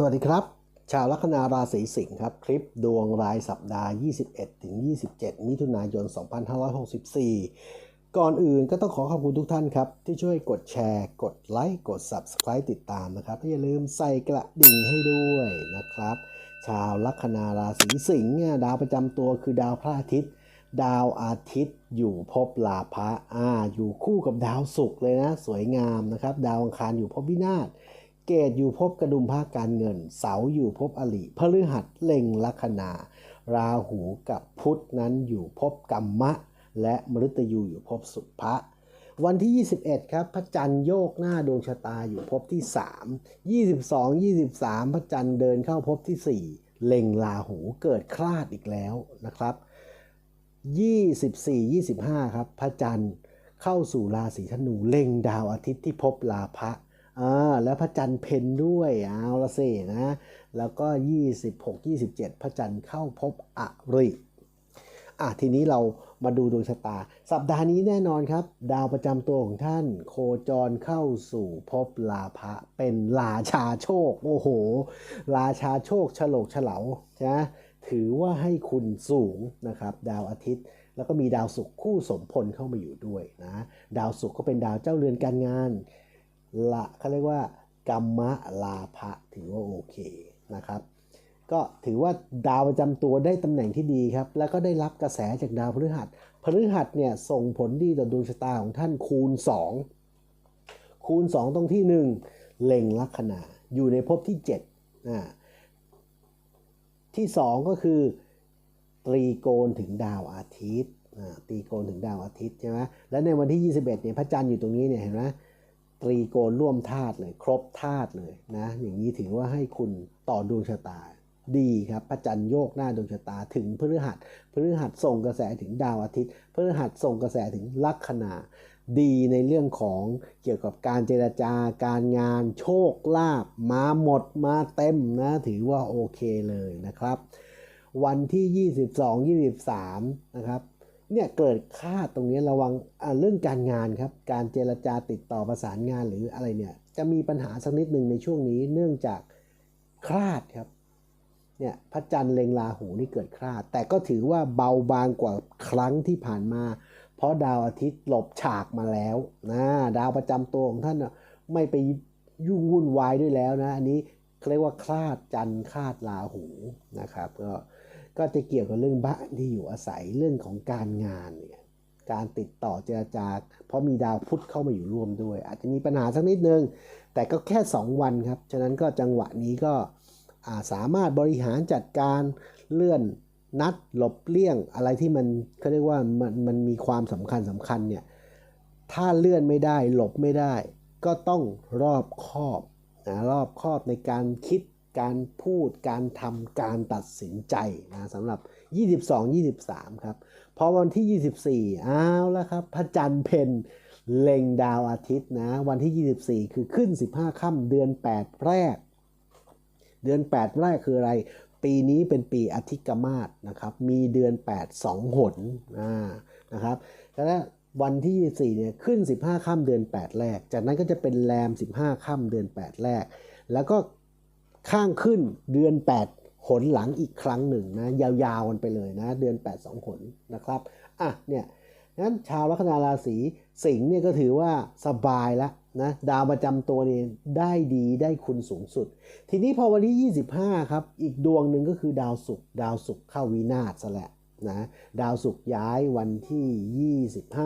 สวัสดีครับ ชาวลัคนาราศีสิงห์ครับ คลิปดวงรายสัปดาห์ 21ถึง27 มิถุนายน 2564 ก่อนอื่นก็ต้องขอขอบคุณทุกท่านครับ ที่ช่วยกดแชร์ กดไลค์ กด Subscribe ติดตามนะครับและอย่าลืมใส่กระดิ่งให้ด้วยนะครับ ชาวลัคนาราศีสิงห์เนี่ยดาวประจำตัวคือดาวพระอาทิตย์ ดาวอาทิตย์อยู่ภพลาภะอ่าอยู่คู่กับดาวศุกร์เลยนะ สวยงามนะครับ ดาวอังคารอยู่ภพวินาศ เกตอยู่ภพกระดุมภาคการเงิน เสาอยู่ภพอลิพฤหัสเล็งลัคนา ราหูกับพุธนั้นอยู่ภพกรรมะ และมฤตยูอยู่ภพสุภะวันที่ 21 ครับ พระจันทร์โยกหน้าดวงชะตาอยู่ภพที่ 3 22 23 พระจันทร์เดินเข้าภพที่ 4 เล็งราหูเกิดคลาดอีกแล้วนะครับ 24 25 ครับ พระจันทร์เข้าสู่ราศีธนู เล็งดาวอาทิตย์ที่ภพลาภะ อ่าแล้วพระจันทร์เพนด้วยเอาละสินะแล้วก็ 26 27 พระจันทร์เข้าภพอริอะทีนี้เรามาดูดวงชะตา สัปดาห์นี้แน่นอนครับ ดาวประจำตัวของท่าน โคจรเข้าสู่ภพลาภะเป็นราชาโชค โอ้โห ราชาโชคฉลกเฉลานะถือว่าให้คุณสูงนะครับ ดาวอาทิตย์ แล้วก็มีดาวศุกร์คู่สมพลเข้ามาอยู่ด้วยนะ ดาวศุกร์ก็เป็นดาวเจ้าเรือนการงาน ละเขาเรียกว่ากรรมะลาภะถือว่าโอเคนะครับ ก็ถือว่าดาวประจำตัวได้ตำแหน่งที่ดีครับ แล้วก็ได้รับกระแสจากดาวพฤหัสพฤหัสเนี่ยส่งผลดีต่อดวงชะตาของท่านคูณ 2 คูณ 2 ตรงที่ 1 เล็งลัคนาอยู่ในภพที่7อ่าที่ 2 ก็คือตรีโกณถึงดาวอาทิตย์อ่าตรีโกณถึงดาวอาทิตย์ใช่ไหมและในวันที่ 21เนี่ยพระจันทร์อยู่ตรงนี้เนี่ยเห็นไหม ตรีโกณร่วมธาตุเลยครบธาตุเลยนะอย่างนี้ถือว่าให้คุณต่อดวงชะตาดีครับพระจันทร์โยกหน้าดวงชะตาถึงพฤหัสพฤหัสส่งกระแสถึงดาวอาทิตย์พฤหัสส่งกระแสถึงลัคนาดีในเรื่องของเกี่ยวกับการเจรจาการงานโชคลาภมาหมดมาเต็มนะถือว่าโอเคเลยนะครับ วันที่ 22 23 นะครับ เนี่ยเกิดคาดตรงนี้ระวังเรื่องการงานครับ การเจรจาติดต่อประสานงานหรืออะไรเนี่ย จะมีปัญหาสักนิดหนึ่งในช่วงนี้ เนื่องจากคลาดครับ เนี่ยพระจันทร์เล็งราหูนี่เกิดคลาด แต่ก็ถือว่าเบาบางกว่าครั้งที่ผ่านมา เพราะดาวอาทิตย์หลบฉากมาแล้วนะดาวประจำตัวของท่านนะไม่ไปยุ่งวุ่นวายด้วยแล้วนะ อันนี้เขาเรียกว่าคลาดจันทร์คลาดราหูนะครับก็ ก็จะเกี่ยวกับเรื่องบ้านที่อยู่อาศัยเรื่องของการงานเนี่ยการติดต่อเจรจาเพราะมีดาวพุธเข้ามาอยู่ร่วมด้วย อาจจะมีปัญหาสักนิดนึง แต่ก็แค่ 2 วันครับ ฉะนั้นก็จังหวะนี้ก็าสามารถบริหารจัดการเลื่อนนัดหลบเลี่ยงอะไรที่มันเขาเรียกว่ามันมันมีความสำคัญสำคัญเนี่ยถ้าเลื่อนไม่ได้หลบไม่ได้ ก็ต้องรอบคอบนะรอบคอบในการคิด การพูดการทำการตัดสินใจนะสำหรับ 22 23 ครับ พอวันที่ 24อ้าวแล้วครับ พระจันทร์เพนเล็งดาวอาทิตย์นะ วันที่ 24 คือขึ้น 15ค่ำเดือน 8 แรก เดือน 8 แรกคืออะไร ปีนี้เป็นปีอธิกมาศนะครับ มีเดือน 8 2 หนอ่านะครับแล้ววันที่ 24 เนี่ยขึ้น 15 ค่ำเดือน 8 แรก จากนั้นก็จะเป็นแรม 15 ค่ำเดือน 8 แรก แล้วก็ ข้างขึ้นเดือน 8 หนหลังอีกครั้งหนึ่งนะยาวๆกันไปเลยนะ เดือน 8 2 หนนะครับอะเนี่ยงั้นชาวลัคนาราศีสิงห์เนี่ยก็ถือว่าสบายแล้วนะดาวประจำตัวเนี่ยได้ดีได้คุณสูงสุด ทีนี้พอวันที่ 25 ครับ อีกดวงหนึ่งก็คือดาวศุกร์ดาวศุกร์เข้าวินาศซะแหละนะดาวศุกร์ย้ายวันที่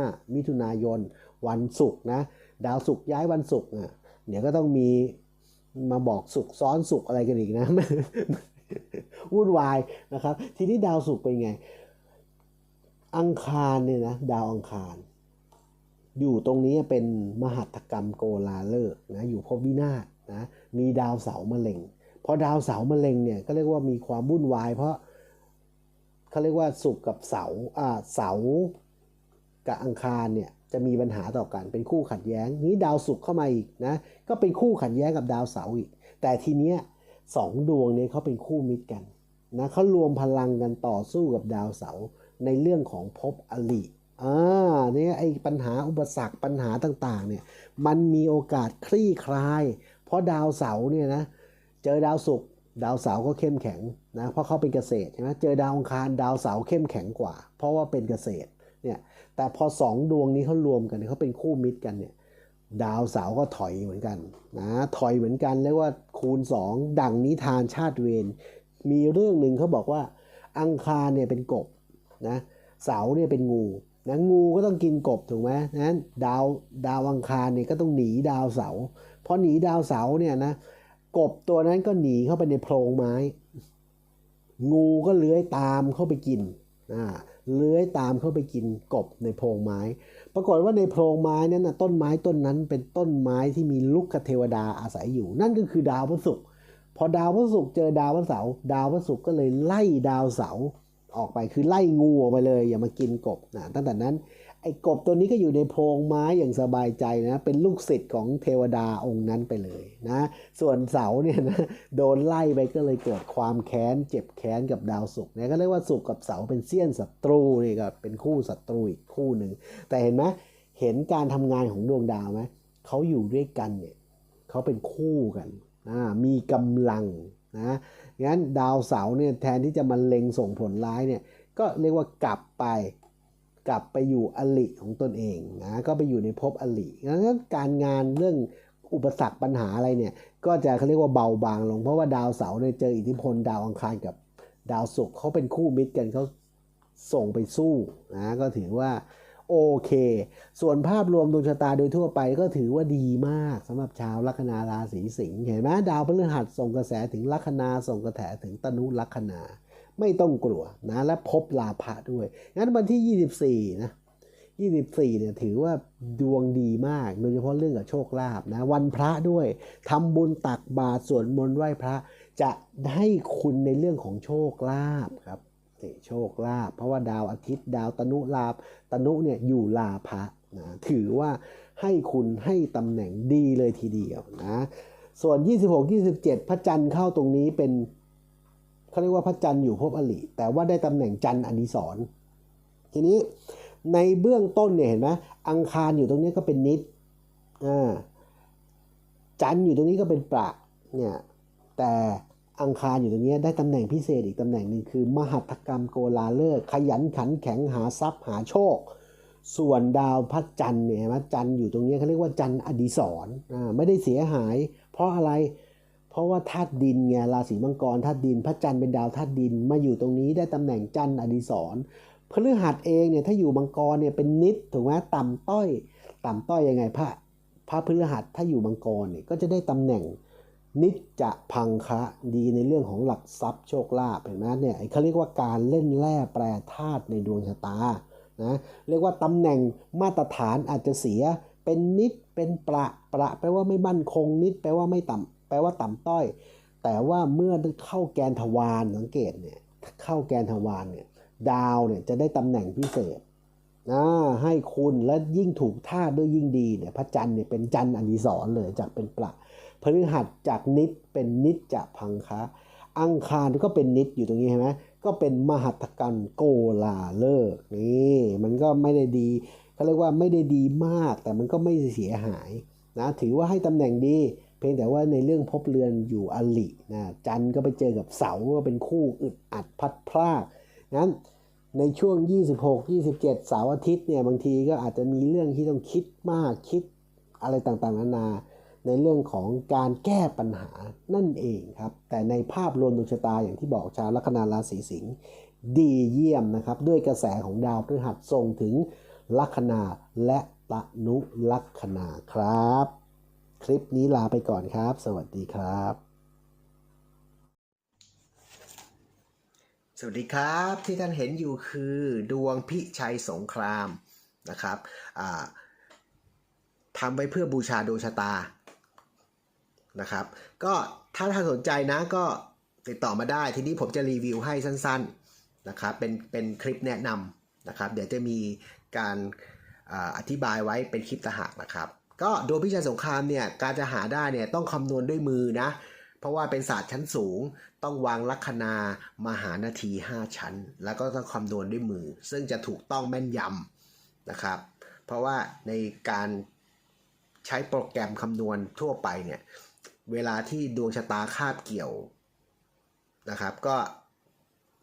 25 มิถุนายน วันศุกร์นะ ดาวศุกร์ย้ายวันศุกร์อะเดี๋ยวก็ต้องมี มาบอกสุขซ้อนสุขอะไรกันอีกนะวุ่นวายนะครับ ทีนี้ดาวศุกเป็นไง อังคารเนี่ยนะดาวอังคาร อยู่ตรงนี้เป็นมหัตกรรมโกลาเลิกษ์นะอยู่ภพวินาศนะมีดาวเสามะเร็งพอดาวเสามะเร็งเนี่ยก็เรียกว่ามีความวุ่นวาย เพราะเขาเรียกว่าศุกกับเสาอ่าเสากับอังคารเนี่ย จะมีปัญหาต่อกันเป็นคู่ขัดแย้ง นี้ดาวศุกร์เข้ามาอีกนะก็เป็นคู่ขัดแย้งกับดาวเสาร์อีก แต่ทีเนี้ยสองดวงเนี้เขาเป็นคู่มิตรกันนะเขารวมพลังกันต่อสู้กับดาวเสาร์ในเรื่องของภพอลิอ่าเนี่ยไอ้ปัญหาอุปสรรคปัญหาต่างๆเนี่ยมันมีโอกาสคลี่คลาย เพราะดาวเสาร์เนี่ยนะเจอดาวศุกร์ดาวเสาร์ก็เข้มแข็งนะเพราะเขาเป็นเกษตรใช่ไหมเจอดาวองคารดาวเสาร์เข้มแข็งกว่า เพราะว่าเป็นเกษตรเนี่ย แต่พอสองดวงนี้เขารวมกันเขาเป็นคู่มิตรกันเนี่ยดาวเสาก็ถอยเหมือนกันนะถอยเหมือนกันเรียกว่าคูณ 2 ดังนิทานชาติเวรมีเรื่องหนึ่งเขาบอกว่า อังคารเนี่ยเป็นกบนะเสาเนี่ยเป็นงูนะงูก็ต้องกินกบถูกไหมนั้นดาวดาวอังคารเนี่ยก็ต้องหนีดาวเสาร์พอหนีดาวเสาเนี่ยนะกบตัวนั้นก็หนีเข้าไปในโพรงไม้ งูก็เลื้อยตามเข้าไปกิน เลื้อยตามเข้าไปกินกบในโพรงไม้ ปรากฏว่าในโพรงไม้นั้นนะต้นไม้ต้นนั้นเป็นต้นไม้ที่มีลุกคเทวดาอาศัยอยู่ นั่นก็คือดาวพระศุกร์พอดาวพระศุกร์เจอดาวพระเสาร์ดาวพระศุกร์ก็เลยไล่ดาวเสาร์ออกไปคือไล่งูออกไปเลย อย่ามากินกบนะตั้งแต่นั้น อ้กบตัวนี้ก็อยู่ในโพรงไม้อย่างสบายใจนะ เป็นลูกศิษย์ของเทวดาองค์นั้นไปเลยนะ ส่วนเสาเนี่ยนะโดนไล่ไปก็เลยเกิดความแค้นเจ็บแค้นกับดาวศุกร์เนี่ยก็เรียกว่าศุกร์กับเสาเป็นเสี้ยนศัตรูนี่ก็เป็นคู่ศัตรูอีกคู่หนึ่งแต่เห็นไหมเห็นการทำงานของดวงดาวไหมเขาอยู่ด้วยกันเนี่ยเขาเป็นคู่กันมีกำลังนะงั้นดาวเสาเนี่ยแทนที่จะมาเล็งส่งผลร้ายเนี่ยก็เรียกว่ากลับไป กลับไปอยู่อลิของตนเองนะก็ไปอยู่ในภพอลิงั้นการงานเรื่องอุปสรรคปัญหาอะไรเนี่ย ก็จะเขาเรียกว่าเบาบางลง เพราะว่าดาวเสาร์เนี่ยเจออิทธิพลดาวอังคารกับดาวศุกร์เขาเป็นคู่มิตรกันเขาส่งไปสู้นะก็ถือว่าโอเค ส่วนภาพรวมดวงชะตาโดยทั่วไปก็ถือว่าดีมากสำหรับชาวลัคนาราศีสิงห์เห็นไหมดาวพฤหัสส่งกระแสถึงลัคนาส่งกระแสถึงตนุลัคนา ไม่ต้องกลัวนะและพบลาภะด้วย งั้นวันที่ 24 นะ24เนี่ยถือว่าดวงดีมาก โดยเฉพาะเรื่องกับโชคลาภนะวันพระด้วยทำบุญตักบาตรสวดมนต์ไหว้พระ จะให้คุณในเรื่องของโชคลาภครับนี่โชคลาภเพราะว่าดาวอาทิตย์ ดาวตนุลาภตนุเนี่ยอยู่ลาภะนะถือว่าให้คุณให้ตำแหน่งดีเลยทีเดียวนะส่วน 26 27 พระจันทร์เข้าตรงนี้เป็น เขาเรียกว่าพระจันทร์อยู่ภพอลิแต่ว่าได้ตำแหน่งจันทร์อดิศรทีนี้ในเบื้องต้นเนี่ยเห็นไหมอังคารอยู่ตรงนี้ก็เป็นนิดอ่าจันทร์อยู่ตรงนี้ก็เป็นประเนี่ยแต่อังคารอยู่ตรงนี้ได้ตำแหน่งพิเศษอีกตำแหน่งหนึ่งคือ มหัตถกรรมโกลาเลิกขยันขันแข็งหาทรัพย์หาโชค ส่วนดาวพระจันทร์เนี่ยนไหมจันทร์อยู่ตรงนี้เขาเรียกว่าจันทร์อดิศรอ่าไม่ได้เสียหาย เพราะอะไรเเพราะว่าธาตุดินไงราศีมังกรธาตุดิน พระจันทร์เป็นดาวธาตุดินมาอยู่ตรงนี้ได้ตำแหน่งจันทร์อดิศรพฤหัสเองเนี่ยถ้าอยู่มังกรเนี่ยเป็นนิดถูกไหมต่ำต้อย ต่ำต้อยยังไงพระพระพฤหัสถ้าอยู่มังกรเนี่ยก็จะได้ตำแหน่งนิจจะพังคะดีในเรื่องของหลักทรัพย์โชคลาภเห็นไหมเนี่ยเขาเรียกว่าการเล่นแร่แปรธาตุในดวงชะตานะเรียกว่าตำแหน่งมาตรฐานอาจจะเสียเป็นนิดเป็นประประแปลว่าไม่มั่นคงนิดแปลว่าไม่ต่ำ แปลว่าต่ำต้อย แต่ว่าเมื่อเข้าแกนทวารสังเกตเนี่ยเข้าแกนทวารเนี่ยดาวเนี่ยจะได้ตำแหน่งพิเศษนะให้คุณและยิ่งถูกท่าด้วยยิ่งดีเนี่ยพระจันทร์เนี่ยเป็นจันทร์อดิศรเลยจากเป็นประพฤหัสจากนิดเป็นนิจจะพังคะอังคารก็เป็นนิดอยู่ตรงนี้เห็นไหมก็เป็นมหัตถกันโกลาเลิกนี่มันก็ไม่ได้ดีเขาเรียกว่าไม่ได้ดีมากแต่มันก็ไม่เสียหายนะถือว่าให้ตำแหน่งดี เพียงแต่ว่าในเรื่องพบเรือนอยู่อลินะจันก็ไปเจอกับเสาร์ก็เป็นคู่อึดอัดพัดพรากงั้นในช่วง 26 27 เสาร์อาทิตย์เนี่ยบางทีก็อาจจะมีเรื่องที่ต้องคิดมากคิดอะไรต่างๆนานา ในเรื่องของการแก้ปัญหานั่นเองครับ แต่ในภาพรวมดวงชะตาอย่างที่บอกชาวลัคนาราศีสิงห์ดีเยี่ยมนะครับ ด้วยกระแสของดาวพฤหัสส่งถึงลัคนาและตะนุลัคนาครับ คลิปนี้ลาไปก่อนครับ สวัสดีครับ สวัสดีครับที่ท่านเห็นอยู่คือดวงพิชัยสงครามนะครับทำไว้เพื่อบูชาดวงชะตานะครับ ก็ถ้าท่านสนใจนะก็ติดต่อมาได้ทีนี้ผมจะรีวิวให้สั้นๆนะครับเป็นเป็นคลิปแนะนำนะครับ เดี๋ยวจะมีการอาอธิบายไว้เป็นคลิปตางหากนะครับ ก็ดวงพิชัยสงครามเนี่ยการจะหาได้เนี่ยต้องคำนวณด้วยมือนะ เพราะว่าเป็นศาสตร์ชั้นสูง ต้องวางลัคนา มหานาที 5 ชั้น แล้วก็ต้องคำนวณด้วยมือ ซึ่งจะถูกต้องแม่นยำนะครับ เพราะว่าในการใช้โปรแกรมคำนวณทั่วไปเนี่ยเวลาที่ดวงชะตาคาบเกี่ยวนะครับ ก็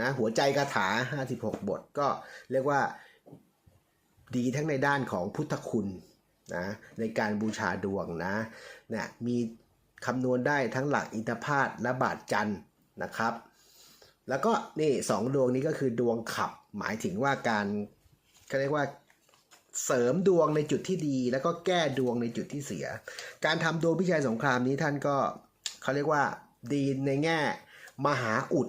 นะหัวใจคาถา 56 บทก็เรียกว่าดีทั้งในด้านของพุทธคุณนะในการบูชาดวงนะเนี่ยมีคำนวณได้ทั้งหลักอินทพาตและบาทจันนะครับ แล้วก็นี่สองดวงนี้ก็คือดวงขับหมายถึงว่าการเขาเรียกว่าเสริมดวงในจุดที่ดี แล้วก็แก้ดวงในจุดที่เสีย การทำดวงพิชัยสงครามนี้ท่านก็เขาเรียกว่าดีในแง่ มหาอุด